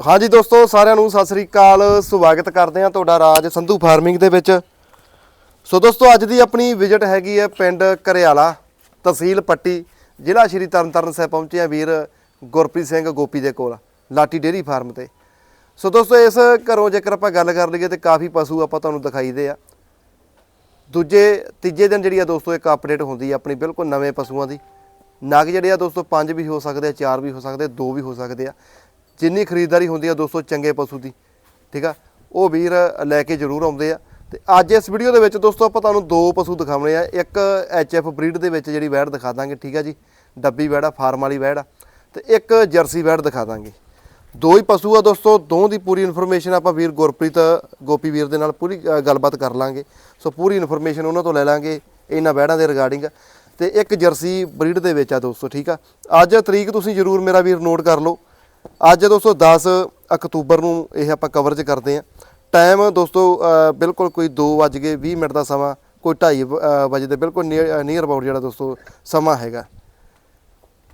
ਹਾਂਜੀ ਦੋਸਤੋ, ਸਾਰਿਆਂ ਨੂੰ ਸਤਿ ਸ੍ਰੀ ਅਕਾਲ। ਸਵਾਗਤ ਕਰਦੇ ਹਾਂ ਤੁਹਾਡਾ ਰਾਜ ਸੰਧੂ ਫਾਰਮਿੰਗ ਦੇ ਵਿੱਚ। ਸੋ ਦੋਸਤੋ, ਅੱਜ ਦੀ ਆਪਣੀ ਵਿਜ਼ਿਟ ਹੈਗੀ ਹੈ ਪਿੰਡ ਕਰਿਆਲਾ ਤਹਿਸੀਲ ਪੱਟੀ, ਜ਼ਿਲ੍ਹਾ ਸ਼੍ਰੀ ਤਰਨਤਾਰਨ ਸਾਹਿਬ ਪਹੁੰਚੇ ਆ ਵੀਰ ਗੁਰਪ੍ਰੀਤ ਸਿੰਘ ਗੋਪੀ ਦੇ ਕੋਲ, ਲਾਟੀ ਡੇਰੀ ਫਾਰਮ ਤੇ। ਸੋ ਦੋਸਤੋ, ਇਸ ਘਰੋਂ ਜੇਕਰ ਆਪਾਂ ਗੱਲ ਕਰ ਲਈਏ ਤੇ ਕਾਫੀ ਪਸ਼ੂ ਆਪਾਂ ਤੁਹਾਨੂੰ ਦਿਖਾਈਦੇ ਆ। ਦੂਜੇ, ਤੀਜੇ ਦਿਨ ਜਿਹੜੀ ਆ ਦੋਸਤੋ, ਇੱਕ ਅਪਡੇਟ ਹੁੰਦੀ ਆ ਆਪਣੀ ਬਿਲਕੁਲ ਨਵੇਂ ਪਸ਼ੂਆਂ ਦੀ। ਨਗ ਜਿਹੜੇ ਆ ਦੋਸਤੋ, ਪੰਜ ਵੀ ਹੋ ਸਕਦੇ ਆ, ਚਾਰ ਵੀ ਹੋ ਸਕਦੇ ਆ, ਦੋ ਵੀ ਹੋ ਸਕਦੇ ਆ। ਜਿੰਨੀ ਖਰੀਦਦਾਰੀ ਹੁੰਦੀ ਆ ਦੋਸਤੋ ਚੰਗੇ ਪਸ਼ੂ ਦੀ ਠੀਕ ਆ? ਉਹ ਵੀਰ ਲੈ ਕੇ ਜ਼ਰੂਰ ਆਉਂਦੇ ਆ। ਤੇ ਅੱਜ ਇਸ ਵੀਡੀਓ ਦੇ ਵਿੱਚ ਦੋਸਤੋ ਆਪਾਂ ਤੁਹਾਨੂੰ ਦੋ ਪਸ਼ੂ ਦਿਖਾਉਣੇ ਆ। ਇੱਕ ਐਚਐਫ ਬਰੀਡ ਦੇ ਵਿੱਚ ਜਿਹੜੀ ਵੈੜ ਦਿਖਾ ਦਾਂਗੇ ਠੀਕ ਆ ਜੀ? ਡੱਬੀ ਵੈੜ ਆ ਫਾਰਮ ਵਾਲੀ ਵੈੜ ਆ। ਤੇ ਇੱਕ ਜਰਸੀ ਵੈੜ ਦਿਖਾ ਦਾਂਗੇ। ਦੋ ਹੀ ਪਸ਼ੂ ਆ ਦੋਸਤੋ ਦੋ ਦੀ ਪੂਰੀ ਇਨਫੋਰਮੇਸ਼ਨ ਆਪਾਂ ਵੀਰ ਗੁਰਪ੍ਰੀਤ ਗੋਪੀ ਵੀਰ ਦੇ ਨਾਲ ਪੂਰੀ ਅ, ਗੱਲਬਾਤ ਕਰ ਲਾਂਗੇ। ਸੋ ਪੂਰੀ ਇਨਫੋਰਮੇਸ਼ਨ ਉਹਨਾਂ ਤੋਂ ਲੈ ਲਾਂਗੇ ਇਹਨਾਂ ਬੈੜਾਂ ਦੇ ਰਿਗਾਰਡਿੰਗ। ਤੇ ਇੱਕ ਜਰਸੀ ਬਰੀਡ ਦੇ ਵਿੱਚ ਆ ਦੋਸਤੋ ਠੀਕ ਆ? ਅੱਜ ਤਰੀਕ ਤੁਸੀਂ ਜਰੂਰ ਮੇਰਾ ਵੀਰ ਨੋਟ ਕਰ ਲਓ। ਅੱਜ ਦੋਸਤੋ 10 ਅਕਤੂਬਰ ਨੂੰ ਇਹ ਆਪਾਂ ਕਵਰੇਜ ਕਰਦੇ ਆ ਟਾਈਮ ਦੋਸਤੋ ਬਿਲਕੁਲ ਕੋਈ 2:20 ਮਿੰਟ ਦਾ ਸਮਾਂ ਕੋਈ 2:30 ਵਜੇ ਦੇ ਬਿਲਕੁਲ ਨੀਅਰ ਅਬਾਊਟ ਜਿਹੜਾ ਦੋਸਤੋ ਸਮਾਂ ਹੈਗਾ।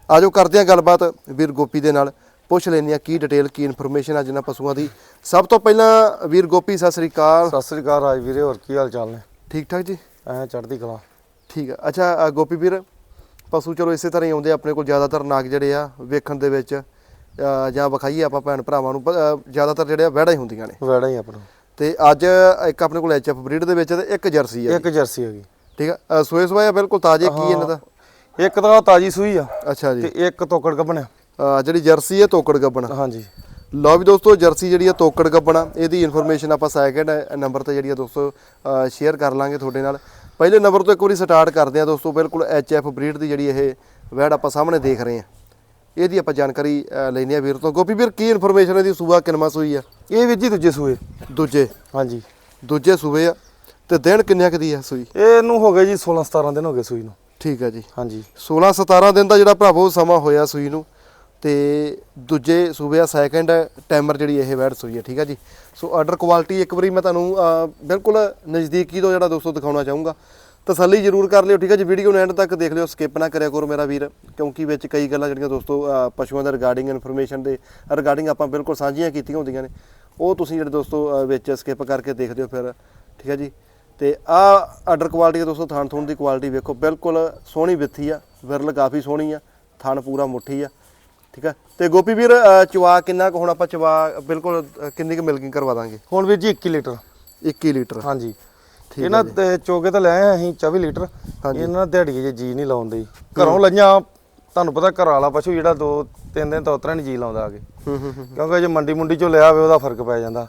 ਆਜੋ ਕਰਦੇ ਆ ਗੱਲਬਾਤ ਵੀਰ ਗੋਪੀ ਦੇ ਨਾਲ। ਪੁੱਛ ਲੈਂਦੇ ਆ ਕੀ ਡਿਟੇਲ ਕੀ ਇਨਫੋਰਮੇਸ਼ਨ ਆ ਜਿਨ੍ਹਾਂ ਪਸ਼ੂਆਂ ਦੀ। ਸਭ ਤੋਂ ਪਹਿਲਾਂ ਵੀਰ ਗੋਪੀ ਸਤਿ ਸ੍ਰੀ ਅਕਾਲ। ਸਤਿ ਸ੍ਰੀ ਅਕਾਲ ਰਾਜ ਵੀਰੇ ਹੋਰ ਕੀ ਹਾਲ ਚਾਲ ਨੇ? ਠੀਕ ਠਾਕ ਜੀ? ਐ ਚੜ੍ਹਦੀ ਕਲਾ। ਠੀਕ ਆ। ਅੱਛਾ ਗੋਪੀ ਵੀਰ ਪਸ਼ੂ ਚਲੋ ਇਸੇ ਤਰ੍ਹਾਂ ਹੀ ਆਉਂਦੇ ਆਪਣੇ ਕੋਲ ਜ਼ਿਆਦਾਤਰ ਨਾਗ ਜਿਹੜੇ ਆ ਵੇਖਣ ਦੇ ਵਿੱਚ। ਜਾਂ ਵਿਖਾਈਏ ਆਪਾਂ ਭੈਣ ਭਰਾਵਾਂ ਨੂੰ ਜ਼ਿਆਦਾਤਰ ਜਿਹੜੇ ਆ ਵਹਿੜਾ ਹੀ ਹੁੰਦੀਆਂ ਨੇ। ਵੈੜਾ ਹੀ ਆਪਣਾ। ਤੇ ਅੱਜ ਇੱਕ ਆਪਣੇ ਕੋਲ ਐਚਐਫ ਬਰੀਡ ਦੇ ਵਿੱਚ ਤੇ ਇੱਕ ਜਰਸੀ ਆ। ਇੱਕ ਜਰਸੀ ਹੈਗੀ ਠੀਕ ਆ? ਸੋਏ ਸੋਏ ਬਿਲਕੁਲ ਤਾਜ਼ੇ ਕੀ ਇਹਨਾਂ ਦਾ? ਇੱਕ ਤਾਂ ਤਾਜੀ ਸੂਈ ਆ ਅੱਛਾ ਤੇ ਜੀ ਇੱਕ ਤੋਕੜ ਅ, ਜਿਹੜੀ ਜਰਸੀ ਹੈ ਤੋਕੜ ਗੱਬਣ। ਹਾਂਜੀ। ਲਓ ਵੀ ਦੋਸਤੋ ਜਰਸੀ ਜਿਹੜੀ ਆ ਤੋਕੜ ਗੱਬਣਾ ਇਹਦੀ ਇਨਫੋਰਮੇਸ਼ਨ ਆਪਾਂ ਸੈਕਿੰਡ ਨੰਬਰ ਤੇ ਜਿਹੜੀ ਆ ਦੋਸਤੋ ਸ਼ੇਅਰ ਕਰ ਲਾਂਗੇ ਤੁਹਾਡੇ ਨਾਲ। ਪਹਿਲੇ ਨੰਬਰ ਤੋਂ ਇੱਕ ਵਾਰੀ ਸਟਾਰਟ ਕਰਦੇ ਆ ਦੋਸਤੋ ਬਿਲਕੁਲ ਐਚਐਫ ਬਰੀਡ ਦੀ ਜਿਹੜੀ ਇਹ ਵੈੜ ਆਪਾਂ ਸਾਹਮਣੇ ਦੇਖ ਰਹੇ ਆ। ਇਹਦੀ ਆਪਾਂ ਜਾਣਕਾਰੀ ਲੈਣੀ ਆ ਵੀਰ ਤੋਂ। ਗੋਪੀ ਵੀਰ ਕੀ ਇਨਫੋਰਮੇਸ਼ਨ ਇਹਦੀ? ਸੂਆ ਕਿੰਨਵਾ ਸੂਈ ਆ? ਇਹ ਵੀਰ ਜੀ ਦੂਜੇ ਸੂਏ। ਦੂਜੇ? ਹਾਂਜੀ। ਦੂਜੇ ਸੂਏ ਆ। ਤੇ ਦਿਨ ਕਿੰਨਿਆਂ ਕੁ ਦੀ ਆ ਸੂਈ? ਇਹਨੂੰ ਹੋ ਗਏ ਜੀ 16 17 ਦਿਨ ਹੋ ਗਏ ਸੂਈ ਨੂੰ। ਠੀਕ ਆ ਜੀ। ਹਾਂਜੀ। 16 17 ਦਿਨ ਦਾ ਜਿਹੜਾ ਭਰਾਵੋ ਸਮਾਂ ਹੋਇਆ ਸੂਈ ਨੂੰ ਤੇ ਦੂਜੇ ਸੂਬੇ ਆ ਸੈਕੰਡ ਟਾਈਮਰ ਜਿਹੜੀ ਇਹ ਵੈਡ ਸੂਈ ਹੈ ਠੀਕ ਹੈ ਜੀ। ਸੋ ਆਰਡਰ ਕੁਆਲਿਟੀ ਇੱਕ ਵਾਰੀ ਮੈਂ ਤੁਹਾਨੂੰ ਬਿਲਕੁਲ ਨਜ਼ਦੀਕੀ ਤੋਂ ਜਿਹੜਾ ਦੋਸਤੋ ਦਿਖਾਉਣਾ ਚਾਹੂੰਗਾ। ਤਸੱਲੀ ਜ਼ਰੂਰ ਕਰ ਲਿਓ ਠੀਕ ਹੈ ਜੀ? ਵੀਡੀਓ ਨੂੰ ਐਂਡ ਤੱਕ ਦੇਖ ਲਿਓ ਸਕਿਪ ਨਾ ਕਰਿਆ ਕਰੋ ਮੇਰਾ ਵੀਰ ਕਿਉਂਕਿ ਵਿੱਚ ਕਈ ਗੱਲਾਂ ਜਿਹੜੀਆਂ ਦੋਸਤੋ ਪਸ਼ੂਆਂ ਦੇ ਰਿਗਾਰਡਿੰਗ ਇਨਫੋਰਮੇਸ਼ਨ ਦੇ ਰਿਗਾਰਡਿੰਗ ਆਪਾਂ ਬਿਲਕੁਲ ਸਾਂਝੀਆਂ ਕੀਤੀਆਂ ਹੁੰਦੀਆਂ ਨੇ ਉਹ ਤੁਸੀਂ ਜਿਹੜੇ ਦੋਸਤੋ ਵਿੱਚ ਸਕਿਪ ਕਰਕੇ ਦੇਖਦੇ ਹੋ ਫਿਰ ਠੀਕ ਹੈ ਜੀ? ਤੇ ਆ ਆਰਡਰ ਕੁਆਲਿਟੀ ਦੋਸਤੋ ਥਾਣ ਥੂਣ ਦੀ ਕੁਆਲਿਟੀ ਵੇਖੋ ਬਿਲਕੁਲ ਸੋਹਣੀ ਵਿੱਥੀ ਆ ਵਿਰਲ ਕਾਫੀ ਸੋਹਣੀ ਆ ਥਣ ਪੂਰਾ ਮੁੱਠੀ ਆ ਠੀਕ ਆ ਤੇ ਗੋਪੀ ਵੀਰ ਚਵਾ ਕਿੰਨਾ ਕੁ ਹੁਣ ਆਪਾਂ ਚਵਾ ਬਿਲਕੁਲ ਕਿੰਨੀ ਕੁ ਮਿਲਕਿੰਗ ਕਰਵਾ ਦਾਂਗੇ? ਹੁਣ ਵੀਰ ਜੀ 21 ਲੀਟਰ। 21 ਲੀਟਰ। ਹਾਂਜੀ। ਇਹਨਾਂ ਤੇ ਚੋਗੇ ਤਾਂ ਲੈ ਆਏ ਅਸੀਂ 24 ਲੀਟਰ। ਹਾਂਜੀ। ਇਹਨਾਂ ਦਿਹਾੜੀ ਜੇ ਜੀ ਨਹੀਂ ਲਾਉਂਦੇ। ਘਰੋਂ ਲਈਆਂ ਤੁਹਾਨੂੰ ਪਤਾ ਘਰ ਵਾਲਾ ਪਸ਼ੂ ਜਿਹੜਾ ਦੋ ਤਿੰਨ ਦਿਨ ਤੋਂ ਉਤਰਾ ਨਹੀਂ ਜੀ ਲਾਉਂਦਾ ਆ ਕੇ ਹੂੰ ਹੂੰ ਹੂੰ। ਕਿਉਂਕਿ ਜੇ ਮੰਡੀ ਮੁੰਡੀ ਚੋਂ ਲਿਆ ਹੋਵੇ ਉਹਦਾ ਫ਼ਰਕ ਪੈ ਜਾਂਦਾ।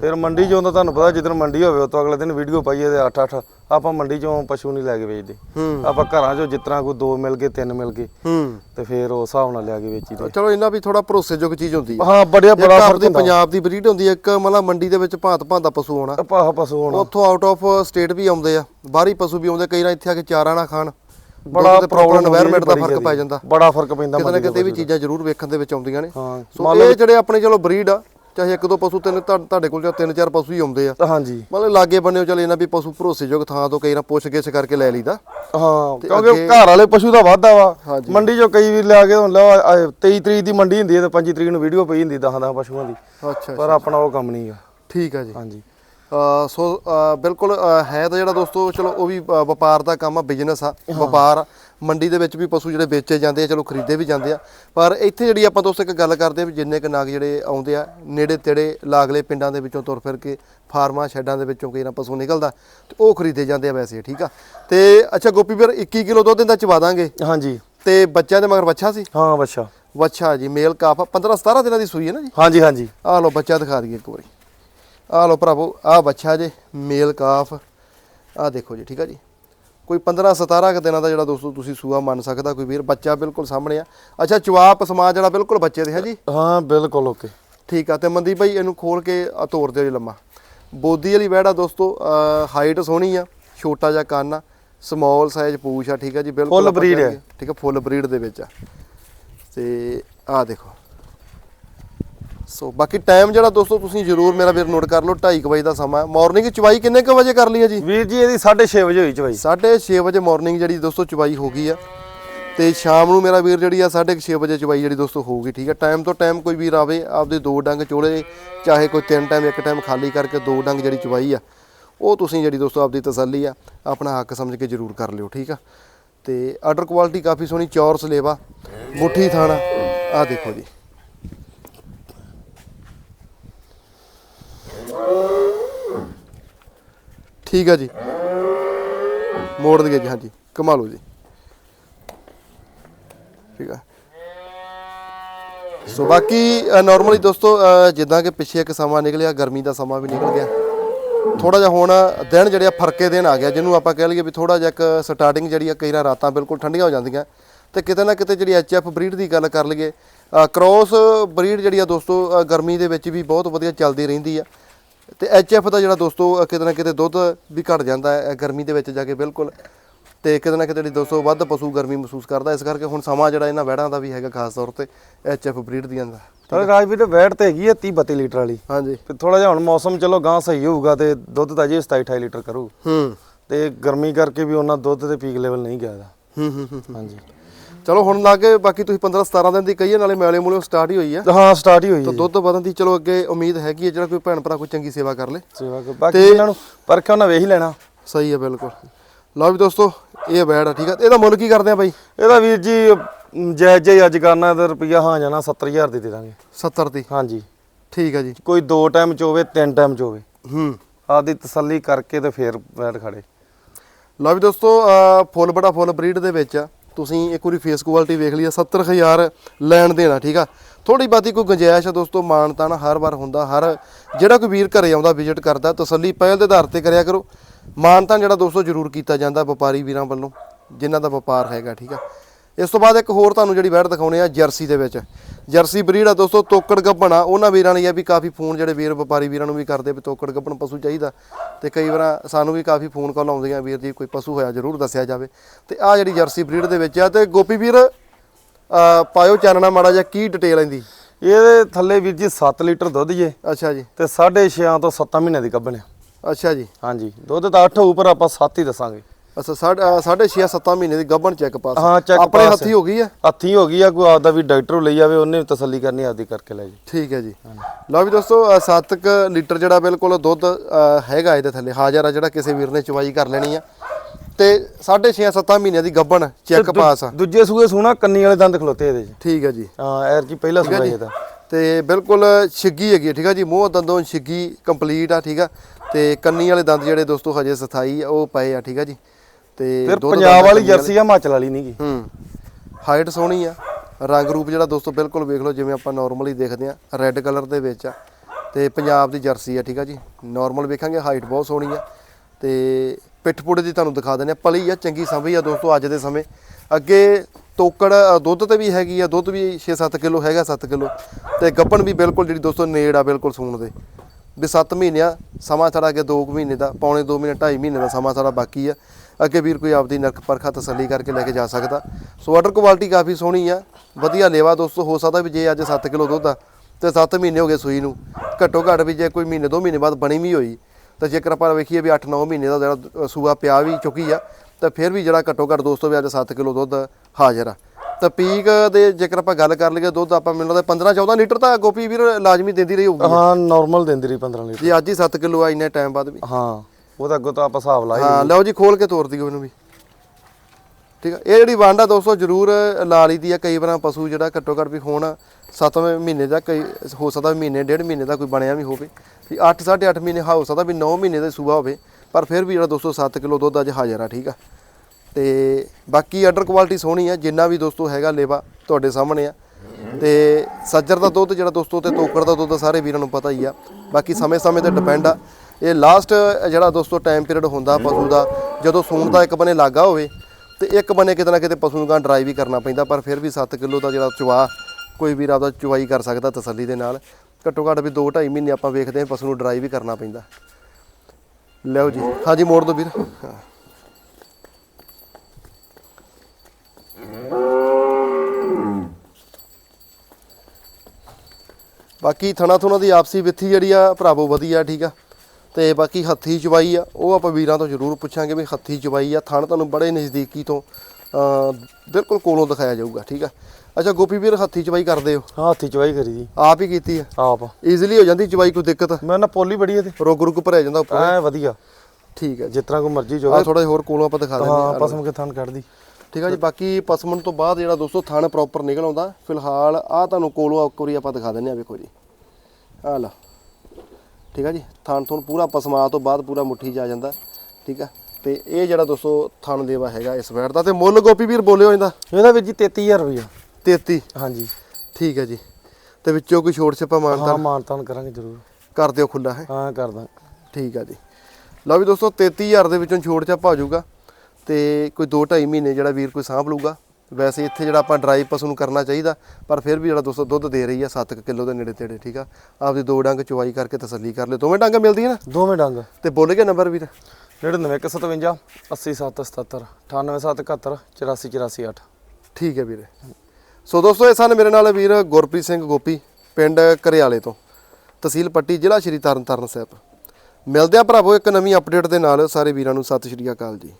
ਫਿਰ ਮੰਡੀ ਚੋਂ ਤਾਂ ਤੁਹਾਨੂੰ ਪਤਾ ਜਿੱਦਣ ਮੰਡੀ ਹੋਵੇ ਉਹ ਤੋਂ ਅਗਲੇ ਦਿਨ ਵੀਡੀਓ ਪਾਈਏ ਤੇ 8-8 ਆਪਾਂ ਮੰਡੀ ਚੋਂ ਪਸ਼ੂ ਨਹੀਂ ਲੈ ਕੇ ਵੇਚਦੇ। ਆਪਾਂ ਘਰਾਂ ਚੋਂ ਤਰ੍ਹਾਂ ਕੋਈ ਦੋ ਮਿਲ ਗਏ ਤਿੰਨ ਮਿਲ ਗਏ ਤੇ ਫਿਰ ਉਸ ਹਿਸਾਬ ਨਾਲ ਲਿਆ ਕੇ ਵੇਚੀ ਦੇ। ਚਲੋ ਇਹਨਾਂ ਵੀ ਥੋੜਾ ਭਰੋਸੇਯੋਗ ਚੀਜ਼ ਹੁੰਦੀ ਹੈ। ਹਾਂ ਬੜਿਆ ਬੜਾ ਫ਼ਰਕ ਹੁੰਦਾ। ਪੰਜਾਬ ਦੀ ਬਰੀਡ ਹੁੰਦੀ ਹੈ ਇੱਕ ਮਤਲਬ ਮੰਡੀ ਦੇ ਵਿੱਚ ਭਾਂਤ ਭਾਂਤ ਦਾ ਪਸ਼ੂ ਹੋਣਾ ਆਪਾਂ ਪਸ਼ੂ ਹੋਣਾ ਉੱਥੋਂ ਆਊਟ ਆਫ ਸਟੇਟ ਵੀ ਆਉਂਦੇ ਆ ਬਾਹਰੀ ਪਸ਼ੂ ਵੀ ਆਉਂਦੇ ਕਈ ਨਾ ਇੱਥੇ ਆ ਕੇ ਚਾਰਾਂ ਨਾ ਖਾਣ। ਬੜਾ ਪ੍ਰੋਬਲਮ এনवायरमेंट ਦਾ ਫ਼ਰਕ ਪੈ ਜਾਂਦਾ ਬੜਾ ਫ਼ਰਕ ਪੈਂਦਾ ਕਿਤੇ ਕਿਤੇ ਵੀ ਚੀਜ਼ਾਂ ਜ਼ਰੂਰ ਵੇਖਣ ਦੇ ਵਿੱਚ ਆਉਂਦੀਆਂ ਨੇ। ਸੋ ਇਹ ਜਿਹੜੇ ਆਪਣੇ ਚਲੋ ਬਰੀਡ ਆ ਚਾਹੇ ਇੱਕ ਦੋ ਪਸ਼ੂ ਤਿੰਨ ਤੁਹਾਡੇ ਕੋਲ ਜਾਂ ਤਿੰਨ ਚਾਰ ਪਸ਼ੂ ਹੀ ਆਉਂਦੇ ਆ। ਹਾਂਜੀ। ਮਤਲਬ ਲਾਗੇ ਬੰਨੇ ਚਲ ਇਹਨਾਂ ਵੀ ਪਸ਼ੂ ਭਰੋਸੇਯੋਗ ਥਾਂ ਤੋਂ ਕਈ ਨਾ ਪੁੱਛ ਗਿੱਛ ਕਰਕੇ ਲੈ ਲਈਦਾ। ਹਾਂ ਕਿਉਂਕਿ ਘਰ ਵਾਲੇ ਪਸ਼ੂ ਦਾ ਵਾਧਾ ਵਾ। ਮੰਡੀ ਚੋਂ ਕਈ ਵੀ ਲਿਆ ਕੇ ਹੁਣ ਲਾ 23 ਤਰੀਕ ਦੀ ਮੰਡੀ ਹੁੰਦੀ ਹੈ ਤੇ 25 ਤਰੀਕ ਨੂੰ ਵੀਡੀਓ ਪਈ ਹੁੰਦੀ 10 10 ਪਸ਼ੂਆਂ ਦੀ। ਅੱਛਾ ਪਰ ਆਪਣਾ ਉਹ ਕੰਮ ਨਹੀਂ ਆ। ਠੀਕ ਆ ਜੀ। ਹਾਂਜੀ। ਸੋ ਬਿਲਕੁਲ ਹੈ ਤਾਂ ਜਿਹੜਾ ਦੋਸਤੋ ਚਲੋ ਉਹ ਵੀ ਵਪਾਰ ਦਾ ਕੰਮ ਆ ਬਿਜ਼ਨਸ ਆ ਵਪਾਰ। ਮੰਡੀ ਦੇ ਵਿੱਚ ਵੀ ਪਸ਼ੂ ਜਿਹੜੇ ਵੇਚੇ ਜਾਂਦੇ ਆ ਚਲੋ ਖਰੀਦੇ ਵੀ ਜਾਂਦੇ ਆ। ਪਰ ਇੱਥੇ ਜਿਹੜੀ ਆਪਾਂ ਦੋਸਤੋ ਇੱਕ ਗੱਲ ਕਰਦੇ ਆ ਵੀ ਜਿੰਨੇ ਕ ਨਾਗ ਜਿਹੜੇ ਆਉਂਦੇ ਆ ਨੇੜੇ ਤੇੜੇ ਲਾਗਲੇ ਪਿੰਡਾਂ ਦੇ ਵਿੱਚੋਂ ਤੁਰ ਫਿਰ ਕੇ ਫਾਰਮਾਂ ਸ਼ੈੱਡਾਂ ਦੇ ਵਿੱਚੋਂ ਕੋਈ ਨਾ ਪਸ਼ੂ ਨਿਕਲਦਾ ਤੇ ਉਹ ਖਰੀਦੇ ਜਾਂਦੇ ਆ ਵੈਸੇ ਠੀਕ ਆ। ਤੇ ਅੱਛਾ ਗੋਪੀ ਵੀਰ 21 ਕਿਲੋ ਦੁੱਧ ਦਾ ਚਵਾ ਦਾਂਗੇ। ਹਾਂਜੀ। ਤੇ ਬੱਚਿਆਂ ਦੇ ਮਗਰ ਵੱਛਾ ਸੀ? ਹਾਂ ਬੱਚਾ ਵੱਛਾ ਜੀ ਮੇਲ ਕਾਫ 15 17 ਦਿਨਾਂ ਦੀ ਸੂਈ ਹੈ ਨਾ ਜੀ? ਹਾਂਜੀ ਹਾਂਜੀ। ਆ ਲਓ ਬੱਚਾ ਦਿਖਾ ਦਈਏ ਇੱਕ ਵਾਰੀ। ਆ ਲਓ ਭਰਾਵੋ ਆ ਬੱਚਾ ਜੇ ਮੇਲ ਕਾਫ। ਆ ਦੇਖੋ ਜੀ ਠੀਕ ਆ ਜੀ। ਕੋਈ 15 17 ਕੁ ਦਿਨਾਂ ਦਾ ਜਿਹੜਾ ਦੋਸਤੋ ਤੁਸੀਂ ਸੂਆ ਮੰਨ ਸਕਦਾ ਕੋਈ ਵੀਰ ਬੱਚਾ ਬਿਲਕੁਲ ਸਾਹਮਣੇ ਆ। ਅੱਛਾ ਚਵਾਪ ਸਮਾਜ ਜਿਹੜਾ ਬਿਲਕੁਲ ਬੱਚੇ ਦੇ ਹੈ ਜੀ? ਹਾਂ ਬਿਲਕੁਲ ਓਕੇ। ਠੀਕ ਆ ਤੇ ਮੰਦੀ ਭਾਈ ਇਹਨੂੰ ਖੋਲ ਕੇ ਆ ਤੋੜ ਦਿਓ ਜੀ ਲੰਮਾ। ਬੋਦੀ ਵਾਲੀ ਵਹਿੜਾ ਦੋਸਤੋ ਹਾਈਟ ਸੋਹਣੀ ਆ ਛੋਟਾ ਜਿਹਾ ਕੰਨ ਆ ਸਮਾਲ ਸਾਈਜ਼ ਪੂਛ ਆ ਠੀਕ ਆ ਜੀ ਬਿਲਕੁਲ ਹੈ। ਕਹਾਂਗੇ, ਠੀਕ ਆ ਫੁੱਲ ਬਰੀਡ ਦੇ ਵਿੱਚ ਆ। ਤੇ ਆ ਦੇਖੋ। ਸੋ ਬਾਕੀ ਟਾਈਮ ਜਿਹੜਾ ਦੋਸਤੋ ਤੁਸੀਂ ਜਰੂਰ ਮੇਰਾ ਵੀਰ ਨੋਟ ਕਰ ਲਓ 2:30 ਵਜੇ ਦਾ ਸਮਾਂ ਮਾਰਨਿੰਗ ਚਵਾਈ ਕਿੰਨੇ ਕੁ ਵਜੇ ਕਰ ਲਈ ਹੈ ਜੀ? ਵੀਰ ਜੀ ਇਹਦੀ 6:30 ਵਜੇ ਹੋਈ ਚਵਾਈ 6:30 ਵਜੇ ਮਾਰਨਿੰਗ ਜਿਹੜੀ ਦੋਸਤੋ ਚਵਾਈ ਹੋ ਗਈ ਆ ਤੇ ਸ਼ਾਮ ਨੂੰ ਮੇਰਾ ਵੀਰ ਜਿਹੜੀ ਆ 6:30 ਵਜੇ ਚਵਾਈ ਜਿਹੜੀ ਦੋਸਤੋ ਹੋਊਗੀ ਠੀਕ ਹੈ। ਟਾਈਮ ਤੋਂ ਟਾਈਮ ਕੋਈ ਵੀਰ ਆਵੇ ਆਪਦੇ ਦੋ ਡੰਗ ਚੋਲੇ ਚਾਹੇ ਕੋਈ ਤਿੰਨ ਟਾਈਮ ਇੱਕ ਟਾਈਮ ਖਾਲੀ ਕਰਕੇ ਦੋ ਡੰਗ ਜਿਹੜੀ ਚਵਾਈ ਆ ਉਹ ਤੁਸੀਂ ਜਿਹੜੀ ਦੋਸਤੋ ਆਪਦੀ ਤਸੱਲੀ ਆ ਆਪਣਾ ਹੱਕ ਸਮਝ ਕੇ ਜ਼ਰੂਰ ਕਰ ਲਿਓ ਠੀਕ ਆ। ਤੇ ਆਰਡਰ ਕੁਆਲਿਟੀ ਕਾਫੀ ਸੋਹਣੀ ਚੌਰ ਸਲੇਵਾ ਮੁੱਠੀ ਥਾਣਾ ਆ ਦੇਖੋ ਜੀ। ਠੀਕ ਆ ਜੀ। ਮੋੜ ਦਈਏ ਜੀ, ਹਾਂਜੀ। ਕਮਾ ਲਓ ਜੀ। ਠੀਕ ਆ। ਸੋ ਬਾਕੀ ਨਾਰਮਲੀ ਦੋਸਤੋ ਜਿੱਦਾਂ ਕਿ ਪਿੱਛੇ ਇੱਕ ਸਮਾਂ ਨਿਕਲਿਆ, ਗਰਮੀ ਦਾ ਸਮਾਂ ਵੀ ਨਿਕਲ ਗਿਆ। ਥੋੜਾ ਜਿਹਾ ਹੁਣ ਦਿਨ ਜਿਹੜੇ ਆ ਫਰਕੇ ਦਿਨ ਆ ਗਿਆ, ਜਿਹਨੂੰ ਆਪਾਂ ਕਹਿ ਲਈਏ ਵੀ ਥੋੜਾ ਜਿਹਾ ਇੱਕ ਸਟਾਰਟਿੰਗ ਜਿਹੜੀ ਆ, ਕਈ ਵਾਰ ਰਾਤਾਂ ਬਿਲਕੁਲ ਠੰਡੀਆਂ ਹੋ ਜਾਂਦੀਆਂ। ਤੇ ਕਿਤੇ ਨਾ ਕਿਤੇ ਜਿਹੜੀ ਐਚਐਫ ਬਰੀਡ ਦੀ ਗੱਲ ਕਰ ਲਈਏ ਕ੍ਰੋਸ ਬਰੀਡ ਜਿਹੜੀ ਆ ਦੋਸਤੋ ਗਰਮੀ ਦੇ ਵਿੱਚ ਵੀ ਬਹੁਤ ਵਧੀਆ ਚੱਲਦੀ ਰਹਿੰਦੀ ਆ। ਤੇ ਐਚਐਫ ਦਾ ਜਿਹੜਾ ਦੋਸਤੋ ਕਿਤੇ ਨਾ ਕਿਤੇ ਦੁੱਧ ਵੀ ਘਟ ਜਾਂਦਾ ਹੈ ਗਰਮੀ ਦੇ ਵਿੱਚ ਜਾ ਕੇ ਬਿਲਕੁਲ। ਤੇ ਕਿਤੇ ਨਾ ਕਿਤੇ ਜਿਹੜੀ ਦੋਸਤੋ ਵੱਧ ਪਸ਼ੂ ਗਰਮੀ ਮਹਿਸੂਸ ਕਰਦਾ ਇਸ ਕਰਕੇ ਹੁਣ ਸਮਾਂ ਜਿਹੜਾ ਇਹਨਾਂ ਵਹਿੜਾਂ ਦਾ ਵੀ ਹੈਗਾ ਖਾਸ ਤੌਰ ਤੇ ਐਚਐਫ ਬਰੀਡ ਦੀਆਂ ਦਾ। ਤਾਂ ਰਾਜਵੀਰ ਵੈਟ ਤੇ ਹੈਗੀ ਹੈ 30 32 ਲੀਟਰ ਵਾਲੀ। ਹਾਂਜੀ। ਤੇ ਥੋੜਾ ਜਿਹਾ ਹੁਣ ਮੌਸਮ ਚਲੋ ਗਾਂ ਸਹੀ ਹੋਊਗਾ ਤੇ ਦੁੱਧ ਤਾਂ ਜੀ 27 28 ਲੀਟਰ ਕਰੂ ਹੂੰ। ਤੇ ਗਰਮੀ ਕਰਕੇ ਵੀ ਉਹਨਾਂ ਦੁੱਧ ਦੇ ਪੀਕ ਲੈਵਲ ਨਹੀਂ ਗਿਆ ਹੂੰ ਹੂੰ। ਹਾਂਜੀ। ਚਲੋ ਹੁਣ ਲੱਗੇ ਬਾਕੀ ਤੁਸੀਂ 15 17 ਦਿਨ ਦੀ ਕਹੀਏ ਨਾਲੇ ਮੈਲੇ ਮੂਲੇ ਸਟਾਰਟ ਹੀ ਹੋਈ ਆ। ਹਾਂ ਸਟਾਰਟ ਹੀ ਹੋਈ ਤਾਂ ਹੈ। ਦੁੱਧ ਵਧਣ ਦੀ ਚਲੋ ਅੱਗੇ ਉਮੀਦ ਹੈਗੀ ਹੈ ਜਿਹੜਾ ਕੋਈ ਭੈਣ ਭਰਾ ਕੋਈ ਚੰਗੀ ਸੇਵਾ ਕਰ ਲੇ। ਸੇਵਾ ਕਰ ਬਾਕੀ ਇਹਨਾਂ ਨੂੰ ਪਰਖਿਆ ਉਹਨਾਂ ਵੇਖ ਹੀ ਲੈਣਾ। ਸਹੀ ਹੈ ਬਿਲਕੁਲ। ਲਓ ਵੀ ਦੋਸਤੋ ਇਹ ਬੈਡ ਆ ਠੀਕ ਆ। ਇਹਦਾ ਮੁੱਲ ਕੀ ਕਰਦੇ ਆ ਬਾਈ? ਇਹਦਾ ਵੀਰ ਜੀ ਜੈ ਜੈ ਅੱਜ ਕਰਨਾ ਤੇ ਰੁਪਈਆ ਹਾਂ ਜਾਣਾ 70000 ਦੀ ਦੇ ਦਾਂਗੇ। 70 ਦੀ? ਹਾਂਜੀ। ਠੀਕ ਆ ਜੀ। ਕੋਈ ਦੋ ਟਾਈਮ ਚ ਹੋਵੇ ਤਿੰਨ ਟਾਈਮ ਚ ਹੋਵੇ। ਹੂੰ। ਆਪਦੀ ਤਸੱਲੀ ਕਰਕੇ ਤੇ ਫੇਰ ਬੈਠ ਖੜੇ। ਲਓ ਵੀ ਦੋਸਤੋ ਫੁੱਲ ਬੜਾ ਫੁੱਲ ਬਰੀਡ ਦੇ ਵਿੱਚ ਆ। ਤੁਸੀਂ ਇੱਕ ਵਾਰੀ ਫੇਸ ਕੁਆਲਿਟੀ ਵੇਖ ਲਈ ਆ 70000 ਲੈਣ ਦੇਣਾ, ਠੀਕ ਆ? ਥੋੜੀ ਬਾਤੀ ਕੋਈ ਗੁੰਜਾਇਸ਼ ਆ ਦੋਸਤੋ ਮਾਨਤਾਨ ਹਰ ਵਾਰ ਹੁੰਦਾ, ਹਰ ਜਿਹੜਾ ਕੋਈ ਵੀਰ ਘਰੇ ਆਉਂਦਾ ਵਿਜ਼ਿਟ ਕਰਦਾ, ਤਸੱਲੀ ਪਹਿਲ ਦੇ ਆਧਾਰ ਤੇ ਕਰਿਆ ਕਰੋ। ਮਾਨਤਾਨ ਜਿਹੜਾ ਦੋਸਤੋ ਜ਼ਰੂਰ ਕੀਤਾ ਜਾਂਦਾ ਵਪਾਰੀ ਵੀਰਾਂ ਵੱਲੋਂ, ਜਿਨ੍ਹਾਂ ਦਾ ਵਪਾਰ ਹੈਗਾ, ਠੀਕ ਆ? ਇਸ ਤੋਂ ਬਾਅਦ ਇੱਕ ਹੋਰ ਤੁਹਾਨੂੰ ਜਿਹੜੀ ਵੈੜ ਦਿਖਾਉਣੇ ਆ ਜਰਸੀ ਦੇ ਵਿੱਚ। ਜਰਸੀ ਬਰੀਡ ਆ ਦੋਸਤੋ ਤੋਕੜ ਗੱਭਣਾ ਉਹਨਾਂ ਵੀਰਾਂ ਲਈ ਆ ਵੀ ਕਾਫੀ ਫੋਨ ਜਿਹੜੇ ਵੀਰ ਵਪਾਰੀ ਵੀਰਾਂ ਨੂੰ ਵੀ ਕਰਦੇ ਵੀ ਤੋਕੜ ਗੱਭਣ ਪਸ਼ੂ ਚਾਹੀਦਾ। ਤੇ ਕਈ ਵਾਰ ਸਾਨੂੰ ਵੀ ਕਾਫੀ ਫੋਨ ਕਾਲ ਆਉਂਦੀਆਂ ਵੀਰ ਜੀ ਕੋਈ ਪਸ਼ੂ ਹੋਇਆ ਜ਼ਰੂਰ ਦੱਸਿਆ ਜਾਵੇ। ਤੇ ਆ ਜਿਹੜੀ ਜਰਸੀ ਬਰੀਡ ਦੇ ਵਿੱਚ ਆ ਤੇ ਗੋਪੀ ਵੀਰ ਪਾਇਓ ਚਾਨਣਾ ਮਾੜਾ ਜਿਹਾ ਕੀ ਡਿਟੇਲ ਆਂਦੀ ਇਹਦੇ ਥੱਲੇ ਵੀਰ ਜੀ 7 ਲੀਟਰ ਦੁੱਧ ਜੇ। ਅੱਛਾ ਜੀ। ਤੇ 6.5 ਤੋਂ 7 ਮਹੀਨੇ ਦੀ ਗੱਭਣ ਆ। ਅੱਛਾ ਜੀ। ਹਾਂਜੀ। ਦੁੱਧ ਤਾਂ 8 ਹੋਊ ਪਰ ਆਪਾਂ 7 ਹੀ ਦੱਸਾਂਗੇ। ਅੱਛਾ ਸਾਢੇ ਅਹ ਸਾਢੇ 6 7 ਮਹੀਨੇ ਦੀ ਗੱਭਣ ਚੈੱਕ ਪਾਸ ਹਾਂ, check ਆਪਣੇ pass ਹੱਥੀ ਹੋ ਗਈ ਆ? ਹੱਥੀ ਹੋ ਗਈ ਆ ਕੋਈ ਆਪਦਾ ਵੀ ਡਾਕਟਰ ਲਈ ਜਾਵੇ ਉਹਨੇ ਵੀ ਤਸੱਲੀ ਕਰਨੀ ਆਪਦੀ ਕਰਕੇ ਲੈ ਜੀ। ਠੀਕ ਹੈ ਜੀ। ਲਓ ਵੀ ਦੋਸਤੋ 7 ਲੀਟਰ ਜਿਹੜਾ ਬਿਲਕੁਲ ਦੁੱਧ ਹੈਗਾ ਇਹਦੇ ਥੱਲੇ ਹਾਜ਼ਰ ਆ ਜਿਹੜਾ ਕਿਸੇ ਵੀਰ ਨੇ ਚਵਾਈ ਕਰ ਲੈਣੀ ਆ। ਤੇ 6.5 7 ਮਹੀਨਿਆਂ ਦੀ ਗੱਭਣ ਚੈੱਕ ਪਾਸ ਆ। ਦੂਜੇ ਸੂਏ ਸੋਣਾ ਕੰਨੀ ਵਾਲੇ ਦੰਦ ਖਲੋਤੇ ਇਹਦੇ ਠੀਕ ਹੈ ਜੀ। ਹਾਂ ਐਰ ਕੀ ਪਹਿਲਾ ਸੂਆ ਜੀ। ਇਹਦਾ। ਤੇ ਬਿਲਕੁਲ ਛਿੱਗੀ ਹੈਗੀ ਠੀਕ ਆ ਜੀ। ਮੂੰਹ ਦੰਦੋਂ ਛਿੱਗੀ ਕੰਪਲੀਟ ਆ ਠੀਕ ਆ। ਤੇ ਕੰਨੀ ਵਾਲੇ ਦੰਦ ਜਿਹੜੇ ਦੋਸਤੋ ਹਜੇ ਸਥਾਈ ਆ ਉਹ ਪਏ ਆ ਠੀਕ ਆ ਜੀ। ਤੇ ਫਿਰ ਪੰਜਾਬ ਵਾਲੀ ਜਰਸੀ ਆ ਹਿਮਾਚਲ ਵਾਲੀ ਨਹੀਂਗੀ ਹੂੰ। ਹਾਈਟ ਸੋਹਣੀ ਆ। ਰੰਗ ਰੂਪ ਜਿਹੜਾ ਦੋਸਤੋ ਬਿਲਕੁਲ ਵੇਖ ਲਓ ਜਿਵੇਂ ਆਪਾਂ ਨਾਰਮਲੀ ਦੇਖਦੇ ਆ ਰੈੱਡ ਕਲਰ ਦੇ ਵਿੱਚ ਆ। ਤੇ ਪੰਜਾਬ ਦੀ ਜਰਸੀ ਆ ਠੀਕ ਆ ਜੀ? ਨਾਰਮਲ ਵੇਖਾਂਗੇ ਹਾਈਟ ਬਹੁਤ ਸੋਹਣੀ ਆ। ਤੇ ਪਿੱਠ ਪੁੜੇ ਦੀ ਤੁਹਾਨੂੰ ਦਿਖਾ ਦਿੰਦੇ ਆ ਪਲੀ ਆ ਚੰਗੀ ਸੰਭੀ ਆ ਦੋਸਤੋ ਅੱਜ ਦੇ ਸਮੇਂ। ਅੱਗੇ ਤੋਕੜ ਦੁੱਧ ਤੇ ਵੀ ਹੈਗੀ ਆ। ਦੁੱਧ ਵੀ 6-7 ਕਿਲੋ ਹੈਗਾ 7 ਕਿਲੋ। ਤੇ ਗੱਪਣ ਵੀ ਬਿਲਕੁਲ ਜਿਹੜੀ ਦੋਸਤੋ ਨੇੜ ਆ ਬਿਲਕੁਲ ਸੂਣ ਦੇ। ਵੀ 7 ਮਹੀਨਿਆਂ ਸਮਾਂ ਸਾਡਾ ਅੱਗੇ 2 ਮਹੀਨੇ ਦਾ, ਪੌਣੇ 2 ਮਹੀਨੇ 2.5 ਮਹੀਨੇ ਦਾ ਸਮਾਂ ਸਾਡਾ ਬਾਕੀ ਆ। ਅੱਗੇ ਵੀਰ ਕੋਈ ਆਪਦੀ ਨਰਕ ਪਰਖਾ ਤਸੱਲੀ ਕਰਕੇ ਲੈ ਕੇ ਜਾ ਸਕਦਾ। ਸੋ ਆਰਡਰ ਕੁਆਲਿਟੀ ਕਾਫੀ ਸੋਹਣੀ ਆ। ਵਧੀਆ ਲੇਵਾ ਦੋਸਤੋ, ਹੋ ਸਕਦਾ ਵੀ ਜੇ ਅੱਜ 7 ਕਿਲੋ ਦੁੱਧ ਆ, ਤੇ 7 ਮਹੀਨੇ ਹੋ ਗਏ ਸੂਈ ਨੂੰ। ਘੱਟੋ ਘੱਟ ਵੀ ਜੇ ਕੋਈ ਮਹੀਨੇ 2 ਮਹੀਨੇ ਬਾਅਦ ਬਣੀ ਵੀ ਹੋਈ, ਤਾਂ ਜੇਕਰ ਆਪਾਂ ਵੇਖੀਏ ਵੀ 8-9 ਮਹੀਨੇ ਦਾ ਜਿਹੜਾ ਸੂਆ ਪਿਆ ਵੀ ਚੁੱਕੀ ਆ, ਤਾਂ ਫਿਰ ਵੀ ਜਿਹੜਾ ਘੱਟੋ ਘੱਟ ਦੋਸਤੋ ਵੀ ਅੱਜ 7 ਕਿਲੋ ਦੁੱਧ ਹਾਜ਼ਰ ਆ। ਤਾਂ ਪੀਕ ਦੇ ਜੇਕਰ ਆਪਾਂ ਗੱਲ ਕਰ ਲਈਏ ਦੁੱਧ ਆਪਾਂ ਮੈਨੂੰ ਲੱਗਦਾ 15-14 ਲੀਟਰ ਤਾਂ ਗੋਪੀ ਵੀਰ ਲਾਜ਼ਮੀ ਦਿੰਦੀ ਰਹੀ ਹੋਊਗੀ। ਹਾਂ ਨਾਰਮਲ ਦਿੰਦੀ ਰਹੀ 15 ਲੀਟਰ। ਜੇ ਅੱਜ ਹੀ 7 ਕਿਲੋ ਆ ਇੰਨੇ ਟਾਈਮ ਬਾਅਦ ਵੀ। ਹਾਂ ਉਹਦਾ ਅੱਗੋਂ ਤਾਂ ਆਪਾਂ ਹਿਸਾਬ ਲਾਈ ਹਾਂ ਲਓ ਜੀ ਖੋਲ ਕੇ ਤੋਰ ਦਿਓ ਇਹਨੂੰ ਵੀ। ਠੀਕ ਆ ਇਹ ਜਿਹੜੀ ਵਾਂਡਾ ਦੋਸਤੋ ਜ਼ਰੂਰ ਲਾ ਲਈ ਦੀ ਆ। ਕਈ ਵਾਰਾਂ ਪਸ਼ੂ ਜਿਹੜਾ ਘੱਟੋ ਘੱਟ ਵੀ ਹੁਣ 7ਵੇਂ ਮਹੀਨੇ ਦਾ ਕਈ ਹੋ ਸਕਦਾ ਮਹੀਨੇ ਡੇਢ ਮਹੀਨੇ ਦਾ ਕੋਈ ਬਣਿਆ ਵੀ ਹੋਵੇ। ਵੀ 8 8.5 ਮਹੀਨੇ ਹੋ ਸਕਦਾ ਵੀ 9 ਮਹੀਨੇ ਦਾ ਸੂਆ ਹੋਵੇ। ਪਰ ਫਿਰ ਵੀ ਜਿਹੜਾ ਦੋਸਤੋ 7 ਕਿਲੋ ਦੁੱਧ ਅੱਜ ਹਾਜ਼ਰ ਆ ਠੀਕ ਆ। ਤੇ ਬਾਕੀ ਆਰਡਰ ਕੁਆਲਿਟੀ ਸੋਹਣੀ ਆ, ਜਿੰਨਾ ਵੀ ਦੋਸਤੋ ਹੈਗਾ ਲੇਵਾ ਤੁਹਾਡੇ ਸਾਹਮਣੇ ਆ। ਤੇ ਸੱਜਰ ਦਾ ਦੁੱਧ, ਜਿਹੜਾ ਦੋਸਤੋ ਤੇ ਤੋਕੜ ਦਾ ਦੁੱਧ ਸਾਰੇ ਵੀਰਾਂ ਨੂੰ ਪਤਾ ਹੀ ਆ। ਬਾਕੀ ਸਮੇਂ-ਸਮੇਂ ਤੇ ਡਿਪੈਂਡ ਆ। ਇਹ ਲਾਸਟ ਜਿਹੜਾ ਦੋਸਤੋ ਟਾਈਮ ਪੀਰੀਅਡ ਹੁੰਦਾ ਪਸ਼ੂ ਦਾ, ਜਦੋਂ ਸੂਣ ਦਾ ਇੱਕ ਬਨੇ ਲਾਗਾ ਹੋਵੇ, ਤੇ ਇੱਕ ਬਨੇ ਕਿਤੇ ਨਾ ਕਿਤੇ ਪਸ਼ੂ ਨੂੰ ਗਾਂ ਡਰਾਈ ਵੀ ਕਰਨਾ ਪੈਂਦਾ, ਪਰ ਫਿਰ ਵੀ 7 ਕਿਲੋ ਦਾ ਜਿਹੜਾ ਚਵਾ ਕੋਈ ਵੀਰ ਆਪਦਾ ਚੁਵਾਈ ਕਰ ਸਕਦਾ ਤਸੱਲੀ ਦੇ ਨਾਲ। ਘੱਟੋ ਘੱਟ ਵੀ 2 2.5 ਮਹੀਨੇ ਆਪਾਂ ਵੇਖਦੇ ਹਾਂ ਪਸ਼ੂ ਨੂੰ ਡਰਾਈ ਵੀ ਕਰਨਾ ਪੈਂਦਾ। ਲਓ ਜੀ, ਹਾਂਜੀ ਮੋੜ ਦੋ ਵੀਰ। ਬਾਕੀ ਥਣਾ ਥੁਣਾ ਦੀ ਆਪਸੀ ਵਿੱਥੀ ਜਿਹੜੀ ਆ ਭਰਾਵੋ ਵਧੀਆ ਠੀਕ ਆ। ਤੇ ਬਾਕੀ ਹੱਥੀ ਚਵਾਈ ਆ ਉਹ ਆਪਾਂ ਵੀਰਾਂ ਤੋਂ ਜ਼ਰੂਰ ਪੁੱਛਾਂਗੇ ਵੀ ਹੱਥੀ ਚਵਾਈ ਆ। ਥਣ ਤੁਹਾਨੂੰ ਬੜੇ ਨਜ਼ਦੀਕੀ ਤੋਂ ਬਿਲਕੁਲ ਕੋਲੋਂ ਦਿਖਾਇਆ ਜਾਊਗਾ ਠੀਕ ਆ। ਅੱਛਾ ਗੋਪੀ ਵੀਰ ਹੱਥੀ ਚਵਾਈ ਕਰਦੇ ਹੋ? ਹਾਂ ਹੱਥੀ ਚਵਾਈ ਕਰੀ ਦੀ। ਆਪ ਹੀ ਕੀਤੀ ਆ? ਆਪ। ਈਜ਼ੀਲੀ ਹੋ ਜਾਂਦੀ ਚਵਾਈ ਕੋਈ ਦਿੱਕਤ? ਮੈਂ ਨਾ ਪੋਲੀ ਬੜੀ ਇਹਦੇ। ਰੁਕ ਰੁਕ ਭਰਿਆ ਜਾਂਦਾ ਉੱਪਰ। ਐ ਵਧੀਆ। ਠੀਕ ਹੈ ਜੀ। ਜਿਸ ਤਰ੍ਹਾਂ ਕੋ ਮਰਜ਼ੀ ਜੋ ਆ ਥੋੜਾ ਜਿਹਾ ਹੋਰ ਕੋਲੋਂ ਆਪਾਂ ਦਿਖਾ ਦਿੰਦੇ ਹਾਂ। ਹਾਂ ਪਸਮ ਕੇ ਥਣ ਕੱਢਦੀ ਠੀਕ ਆ ਜੀ ਬਾਕੀ ਪਸਮਣ ਤੋਂ ਬਾਅਦ ਜਿਹੜਾ ਦੋਸਤੋ ਥਣ ਪ੍ਰੋਪਰ ਨਿਕਲ ਆਉਂਦਾ ਫਿਲਹਾਲ ਆ ਤੁਹਾਨੂੰ ਕੋਲੋਂ ਇੱਕ ਵਾਰੀ ਆਪਾਂ ਦਿਖਾ ਦਿੰਦੇ ਆ ਵੇਖੋ ਜੀ। ਆ ਲਾ। ਠੀਕ ਆ ਜੀ ਥਣ ਥਣ ਪੂਰਾ ਪਸਮਾ ਤੋਂ ਬਾਅਦ ਪੂਰਾ ਮੁੱਠੀ 'ਚ ਆ ਜਾਂਦਾ ਠੀਕ ਆ। ਤੇ ਇਹ ਜਿਹੜਾ ਦੋਸਤੋ ਥਣ ਦੇਵਾ ਹੈਗਾ ਇਸ ਵੈਟ ਦਾ ਤੇ ਮੁੱਲ ਗੋਪੀ ਵੀਰ ਬੋਲਿਓ ਇਹਦਾ। ਇਹਦਾ ਵੀਰ ਜੀ 33000 ਰੁਪਇਆ 33 ਹਾਂਜੀ। ਠੀਕ ਹੈ ਜੀ। ਤੇ ਵਿੱਚੋਂ ਕੋਈ ਛੋਟ ਛਪਾ ਮਾਨਤਾ ਹਾਂ ਮਾਨ ਤਾਨ ਕਰਾਂਗੇ ਜ਼ਰੂਰ। ਕਰ ਦਿਓ ਖੁੱਲਾ ਹੈ? ਹਾਂ ਕਰਦਾ ਠੀਕ ਆ ਜੀ। ਲਓ ਵੀ ਦੋਸਤੋ 33000 ਦੇ ਵਿੱਚੋਂ ਛੋਟ ਛਾਪਾ ਹੋ ਜਾਊਗਾ। ਤੇ ਕੋਈ 2.5 ਮਹੀਨੇ ਜਿਹੜਾ ਵੀਰ ਕੋਈ ਸਾਂਭ ਲਊਗਾ। ਵੈਸੇ ਇੱਥੇ ਜਿਹੜਾ ਆਪਾਂ ਡਰਾਈ ਪਸ਼ੂ ਨੂੰ ਕਰਨਾ ਚਾਹੀਦਾ ਪਰ ਫਿਰ ਵੀ ਜਿਹੜਾ ਦੋਸਤੋ ਦੁੱਧ ਦੇ ਰਹੀ ਆ 7 ਕਿਲੋ ਦੇ ਨੇੜੇ ਤੇੜੇ ਠੀਕ ਆ? ਆਪਦੀ ਦੋ ਡੰਗ ਚੁਵਾਈ ਕਰਕੇ ਤਸੱਲੀ ਕਰ ਲਿਓ। ਦੋਵੇਂ ਡੰਗ ਮਿਲਦੀਆਂ ਨਾ? ਦੋਵੇਂ ਡੰਗ। ਤੇ ਬੋਲ ਕੇ ਨੰਬਰ ਵੀਰ। 9957 80777 98771 84488 ਠੀਕ ਹੈ ਵੀਰੇ। ਸੋ ਦੋਸਤੋ ਇਹ ਸਨ ਮੇਰੇ ਨਾਲ ਵੀਰ ਗੁਰਪ੍ਰੀਤ ਸਿੰਘ ਗੋਪੀ ਪਿੰਡ ਕਰਿਆਲੇ ਤੋਂ। ਤਹਿਸੀਲ ਪੱਟੀ ਜ਼ਿਲ੍ਹਾ ਸ਼੍ਰੀ ਤਰਨਤਾਰਨ ਸਾਹਿਬ। ਮਿਲਦੇ ਆ ਭਰਾਵੋ ਇੱਕ ਨਵੀਂ ਅਪਡੇਟ ਦੇ ਨਾਲ। ਸਾਰੇ ਵੀਰਾਂ ਨੂੰ ਸਤਿ ਸ਼੍ਰੀ ਅਕਾਲ ਜੀ।